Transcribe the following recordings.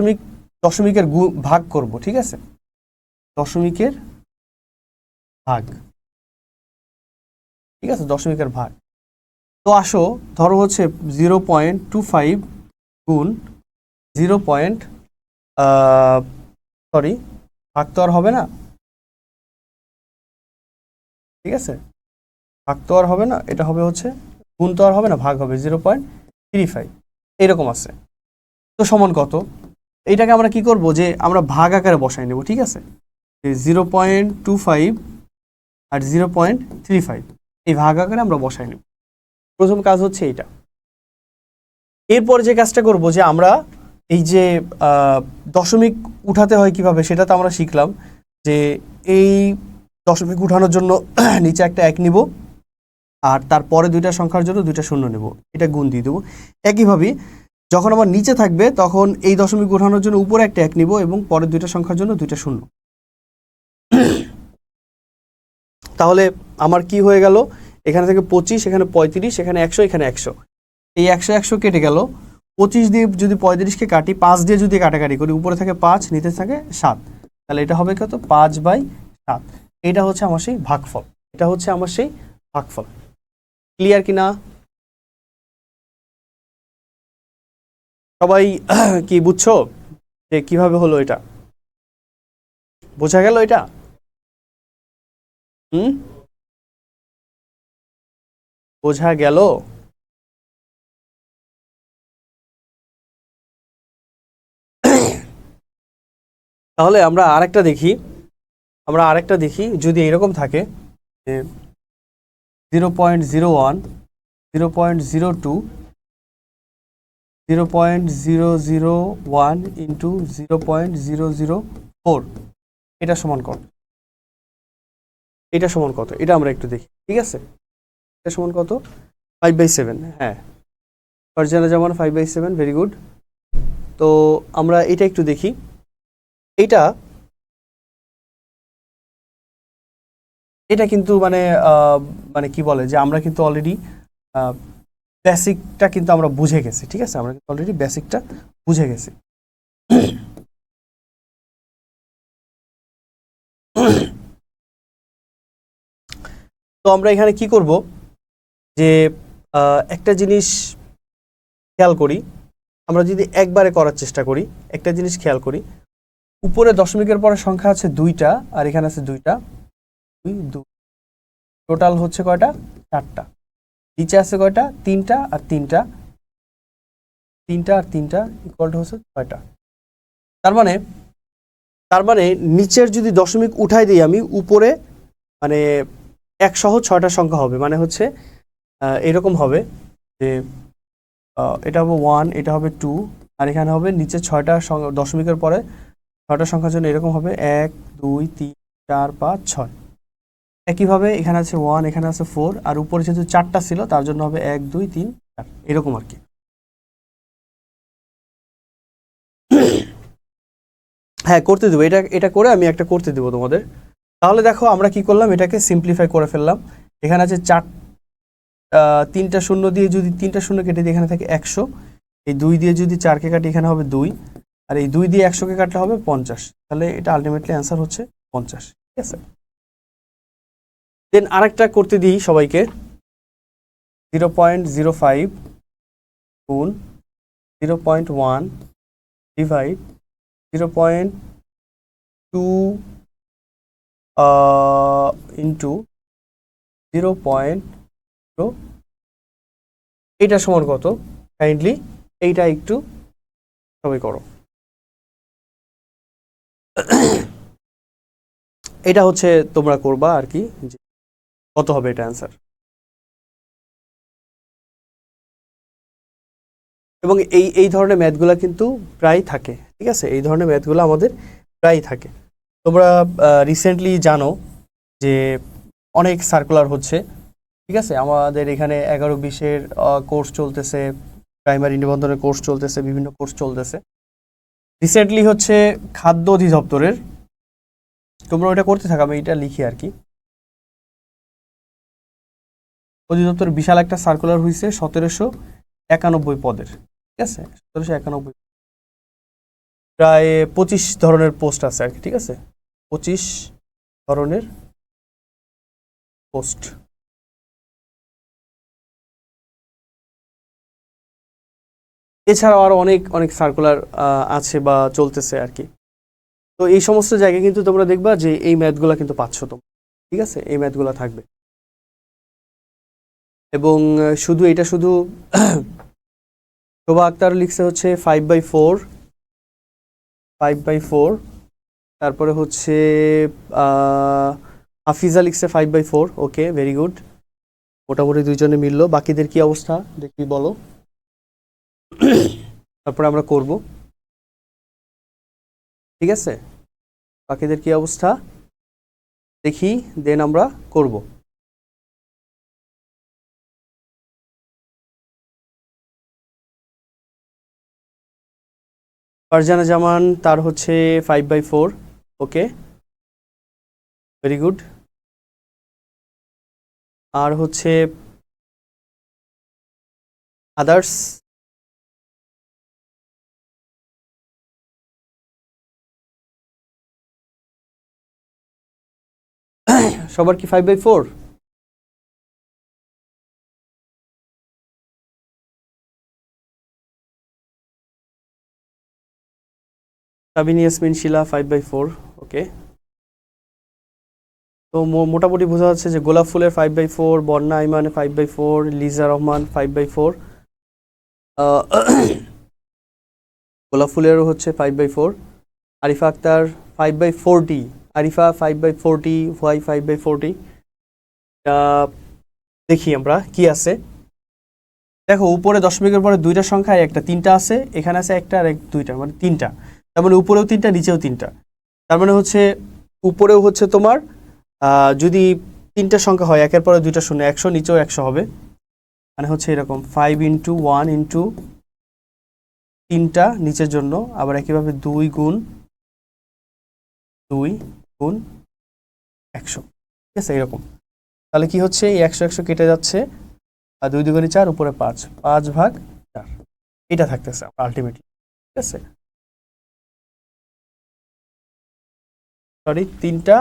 দশমিক, দশমিকের ভাগ করব, ঠিক আছে? দশমিকের ভাগ। ঠিক আছে? দশমিকের ভাগ। তো আসো, ধরো হচ্ছে জিরো পয়েন্ট টু ফাইভ গুণ জিরো পয়েন্ট সরি, ভাগ তো আর হবে না। ঠিক আছে? ভাগ তো আর হবে না, এটা হবে হচ্ছে, গুণ তো আর হবে না, ভাগ হবে জিরো পয়েন্ট থ্রি ফাইভ। এইরকম আছে। তো সমান কত? এইটাকে আমরা কি করব যে আমরা ভাগ আকারে বসাই নেব, ঠিক আছে? জিরো পয়েন্ট টু ফাইভ আর জিরো পয়েন্ট থ্রি ফাইভ এই ভাগ আকারে আমরা বসাই নেব। প্রথম কাজ হচ্ছে এইটা। এরপর যে কাজটা করব যে আমরা এই যে দশমিক উঠাতে হয় কীভাবে সেটা তো আমরা শিখলাম যে এই দশমিক উঠানোর জন্য নিচে একটা এক নিব আর তারপরে দুইটা সংখ্যার জন্য দুইটা শূন্য নেব। এটা গুণ দিয়ে দেবো। একইভাবে যখন আমার নিচে থাকবে, তখন এই দশমিক উঠানোর জন্য উপরে একটা এক নিব এবং পরের দুইটা সংখ্যার জন্য দুইটা শূন্য। তাহলে আমার কি হয়ে গেল? এখানে থেকে পঁচিশ, এখানে পঁয়ত্রিশ, এখানে একশো এখানে একশো। এই একশো একশো কেটে গেল। পঁচিশ দিয়ে যদি পঁয়ত্রিশকে কাটি, পাঁচ দিয়ে যদি কাটাকাটি করি, উপরে থাকে পাঁচ নিতে থাকে সাত। তাহলে এটা হবে কত? পাঁচ বাই সাত। এটা হচ্ছে আমার সেই ভাগফল। এটা হচ্ছে আমার সেই ভাগফল। ক্লিয়ার কি সবাই, কি বুঝছ যে কীভাবে হলো এটা? বোঝা গেল এটা? হুম? বোঝা গেল? তাহলে আমরা আরেকটা দেখি। আমরা আরেকটা দেখি, যদি এরকম থাকে zero point zero one zero point zero two zero point zero zero one into zero point zero zero four এটা সমান কত? এটা সমান কত? এটা আমরা একটু দেখি, ঠিক আছে? এটা সমান কত? ফাইভ বাই সেভেন হ্যাঁ। Farzana Zaman five by seven very good তো আমরা এটা একটু দেখি। এটা এটা কিন্তু মানে মানে কি বলে যে আমরা কিন্তু অলরেডি বেসিকটা কিন্তু আমরা বুঝে গেছি, ঠিক আছে? আমরা কিন্তু অলরেডি বেসিকটা বুঝে গেছি। তো আমরা এখানে কি করব? যে একটা জিনিস খেয়াল করি, আমরা যদি একবারে করার চেষ্টা করি, একটা জিনিস খেয়াল করি, উপরে দশমিকের পরে সংখ্যা আছে দুইটা, আর এখানে আছে দুইটা। দুই দুই টোটাল হচ্ছে কয়টা? চারটা। নিচে আছে কয়টা? তিনটা আর তিনটা। তিনটা আর তিনটা ইকুয়াল হচ্ছে ছয়টা। তার মানে তার মানে নিচের যদি দশমিক উঠাই দিই আমি, উপরে মানে এক সহ ছয়টা সংখ্যা হবে। মানে হচ্ছে এরকম হবে যে এটা হবে ওয়ান এটা হবে টু আর এখানে হবে নিচে ছয়টা দশমিকের পরে ছয়টা সংখ্যার জন্য এরকম হবে এক, দুই, তিন, চার, পাঁচ, ছয়। একইভাবে এখানে আছে ওয়ান এখানে আছে ফোর আর উপরে যেহেতু চারটা ছিল, তার জন্য হবে এক, দুই, তিন, চার। এরকম আর কি। হ্যাঁ করতে দেবো। এটা এটা করে আমি একটা করতে দেবো তোমাদের। তাহলে দেখো, আমরা কি করলাম? এটাকে সিম্পলিফাই করে ফেললাম। এখানে আছে চার তিনটা শূন্য দিয়ে যদি তিনটা শূন্য কেটে দিই, এখানে থাকে একশো। এই দুই দিয়ে যদি চারকে কাটি, এখানে হবে দুই। আর এই দুই দিয়ে একশোকে কাটলে হবে পঞ্চাশ। তাহলে এটা আলটিমেটলি অ্যান্সার হচ্ছে পঞ্চাশ। ঠিক আছে? দেন আরেকটা করতে দিই সবাইকে। জিরো পয়েন্ট জিরো ফাইভ গুণ zero point one divide zero point two into zero point zero এইটা সমান কত? কাইন্ডলি এইটা একটু সবাই করো। এটা হচ্ছে তোমরা করবা আর কি। কত হবে এটা অ্যান্সার এবং এই এই ধরনের ম্যাথগুলো কিন্তু প্রায় থাকে, ঠিক আছে? এই ধরনের ম্যাথগুলো আমাদের প্রায় থাকে। তোমরা রিসেন্টলি জানো যে অনেক সার্কুলার হচ্ছে, ঠিক আছে? আমাদের এখানে এগারো বিশের কোর্স চলতেছে প্রাইমারি নিবন্ধনের কোর্স চলতেছে, বিভিন্ন কোর্স চলতেছে। রিসেন্টলি হচ্ছে খাদ্য অধিদপ্তরের। তোমরা ওইটা করতে থাকো, আমি এটা লিখি আর কি। অধিদপ্তর বিশাল একটা সার্কুলার হয়েছে সতেরোশো একানব্বই পদের। ঠিক আছে? সতেরোশো একানব্বই। প্রায় পঁচিশ ধরনের পোস্ট আছে আর কি, ঠিক আছে? পঁচিশ ধরনের পোস্ট এছাড়াও আরও অনেক অনেক সার্কুলার আছে বা চলতেছে আর কি। তো এই সমস্ত জায়গায় কিন্তু তোমরা দেখবা যে এই ম্যাথগুলো কিন্তু পাচ্ছ তোমরা। ঠিক আছে? এই ম্যাথগুলো থাকবে। এবং শুধু এটা শুধু শোভা আক্তার লিখছে হচ্ছে five by four five by four তারপরে হচ্ছে হাফিজা লিখছে five by four okay very good মোটামুটি দুইজনে মিললো, বাকিদের কি অবস্থা দেখি বলো। তারপরে আমরা করব। ঠিক আছে? বাকিদের কি অবস্থা? দেখি, দেন আমরা করব। ফারজানা জামান, তার হচ্ছে five by four okay very good আর হচ্ছে আদার্স সবার কি five by four Sabini Yasmin Shila five by four okay তো মোটামুটি বোঝা যাচ্ছে যে গোলাপ ফুলের five by four Bonna Aiman five by four Liza Rahman five by four গোলাপ ফুলেরও হচ্ছে five by four Arifa Akhtar five by forty Arifa five by forty why five by forty দেখি আমরা কি আছে। দেখো, উপরে দশমিকের পরে দুইটা সংখ্যা একটা, তিনটা আছে, এখানে আছে একটা আর এক, দুইটা মানে তিনটা। তার মানে উপরেও তিনটা, নিচেও তিনটা। তার মানে হচ্ছে উপরেও হচ্ছে তোমার যদি তিনটা সংখ্যা হয়, একের পরে দুইটা শূন্য, একশো, নিচেও একশো হবে। মানে হচ্ছে এরকম ফাইভ ইন্টু ওয়ান ইন্টু তিনটা নিচের জন্য, আবার একইভাবে দুই গুণ দুই গুণ একশো। ঠিক আছে, এরকম। তাহলে কি হচ্ছে? এই একশো একশো কেটে যাচ্ছে, আর দুই দুগুণে চার, উপরে পাঁচ। পাঁচ ভাগ চার। এটা থাকতেছে আলটিমেটলি ঠিক আছে? সরি তিনটা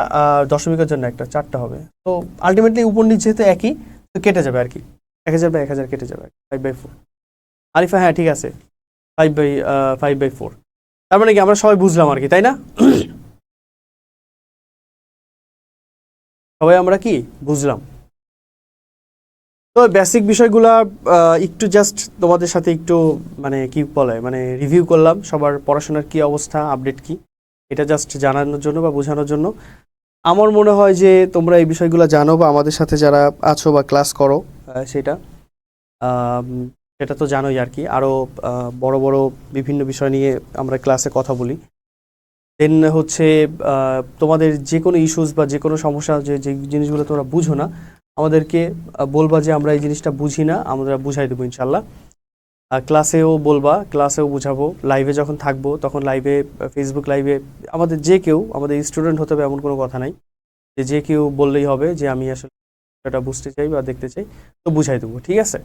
দশমিকের জন্য একটা, চারটা হবে। তো আলটিমেটলি উপর নিচ যেহেতু একই, তো কেটে যাবে আর কি এক হাজার বাই এক হাজার কেটে যাবে ফাইভ বাই ফোর আরিফা হ্যাঁ ঠিক আছে। Five by five by four তার মানে কি আমরা সবাই বুঝলাম আর কি তাই না? সবাই আমরা কি? বুঝলাম। তো বেসিক বিষয়গুলা একটু জাস্ট তোমাদের সাথে একটু মানে কি বলে মানে রিভিউ করলাম, সবার পড়াশোনার কি অবস্থা আপডেট কি? এটা জাস্ট জানানোর জন্য বা বোঝানোর জন্য। আমার মনে হয় যে তোমরা এই বিষয়গুলো জানো বা আমাদের সাথে যারা আছো বা ক্লাস করো সেটা। সেটা তো জানোই আর কি। আরও বড় বড় বিভিন্ন বিষয় নিয়ে আমরা ক্লাসে কথা বলি। দেন হচ্ছে তোমাদের যে কোনো ইস্যুস বা যে কোনো সমস্যা, যে যে জিনিসগুলো তোমরা বুঝো না, আমাদেরকে বলবা যে আমরা এই জিনিসটা বুঝি না, আমরা বুঝাই দেবো ইনশাল্লাহ ক্লাসেও বলবা ক্লাসেও বুঝাবো লাইভে যখন থাকব, তখন লাইভে ফেসবুক লাইভে আমাদের যে কেউ, আমাদের স্টুডেন্ট হতে হবে এমন কোনো কথা নাই। যে যে কেউ বললেই হবে যে, আমি আসলে সেটা বুঝতে চাই বা দেখতে চাই, তো বুঝাই দেবো, ঠিক আছে?